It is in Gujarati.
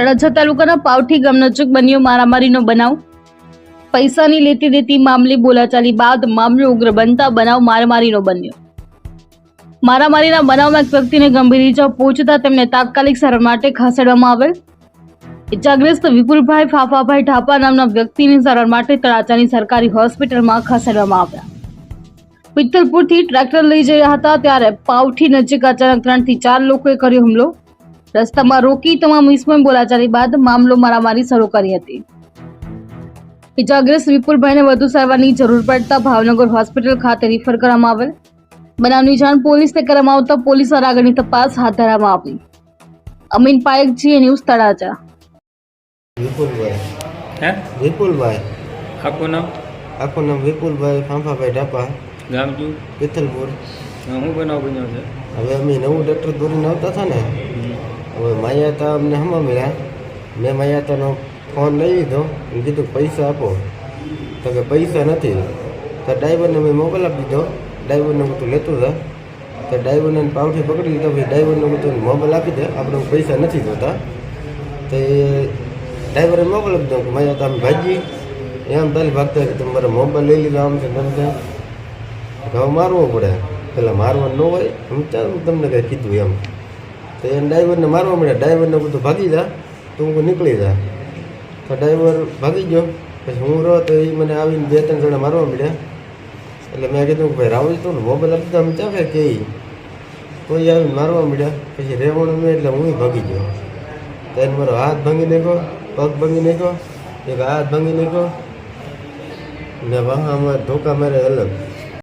તળાજા તાલુકાના પાવઠી ગામ નજીક બન્યો મારામારીનો બનાવ. પૈસાની લેતી દેતી મામલે બોલાચાલી બાદ મામલો ઉગ્ર બનતા બનાવ મારામારીનો બન્યો. મારામારીના બનાવમાં એક વ્યક્તિને ગંભીર ઇજા પહોંચતા તેમને તાત્કાલિક સારવાર માટે ખસેડવામાં આવેલ. ઇજાગ્રસ્ત વિપુલભાઈ ફાફાભાઈ ઢાપા નામના વ્યક્તિની સારવાર માટે તળાજાની સરકારી હોસ્પિટલમાં ખસેડવામાં આવ્યા. પિત્તલપુરથી ટ્રેક્ટર લઈ જઈ રહ્યા હતા ત્યારે પાવઠી નજીક અચાનક ત્રણથી ચાર લોકોએ કર્યો હુમલો. રસ્તામાં રોકી તમામ ઇસમોએ બોલાચાલી બાદ મામલો મારામારી શરૂ કરી હતી. ઇજાગ્રસ્ત વિપુલભાઈને વધુ સારવારની જરૂર પડતા ભાવનગર હોસ્પિટલ ખાતે રિફર કરવામાં આવેલ. બનાવની જાણ પોલીસને કરવામાં આવતા પોલીસ દ્વારા આગળની તપાસ હાથ ધરવામાં આવી. અમીન પાયક જીએ ન્યૂઝ તળાજા. વિપુલભાઈ. હે? વિપુલભાઈ. આખું નામ? આખું નામ વિપુલભાઈ ફાંફાભાઈ ઢાપા ગામજુ પિથલપુર હું બનાવ બન્યો છે? હવે અમે નવું ટ્રેક્ટર દોરીને આવતા હતા ને હવે માયાતા અમને હમણાં મળ્યા. મેં માયાતાનો ફોન લઈ લીધો. અને કીધું, પૈસા આપો. તો કે, પૈસા નથી. તો ડ્રાઈવરને મેં મોબાઈલ આપી દીધો. ડ્રાઈવરને બધું લેતું હતા તો ડ્રાઈવરને પાવઠી પકડી લીધો. પછી ડ્રાઈવરને બધું મોબાઈલ આપી દે. આપણે પૈસા નથી જોતા. તો એ ડ્રાઈવરે મોબાઈલ આપી દીધો. કે માયાતા આમ ભાજી એમ પહેલાં ભાગતા કે, તમે મારો મોબાઈલ લઈ લીધો આમ છે તેમ છે. હવે મારવો પડે. પેલા મારવાનું ન હોય. હું તમને કંઈ કીધું એમ. તો એને ડ્રાઈવરને મારવા મળ્યા. ડ્રાઈવરને બધું ભાગી જા, તો હું નીકળી જા. તો ડ્રાઈવર ભાગી ગયો. પછી હું રહો તો એ મને આવીને બે ત્રણ જણા મારવા મળ્યા. એટલે મેં કીધું ભાઈ રાહુલ તો મોબાઈલ આપી તો અમે ચાલે કે ઈ. કોઈ આવીને મારવા મળ્યા. પછી રહેવાનું મેં એટલે હું ભાગી ગયો. તો એને મારો હાથ ભાંગી નાખ્યો, પગ ભાંગી નાખ્યો. એક હાથ ભાંગી નાખ્યો. ને વાહામાં ધોકા મારે અલગ.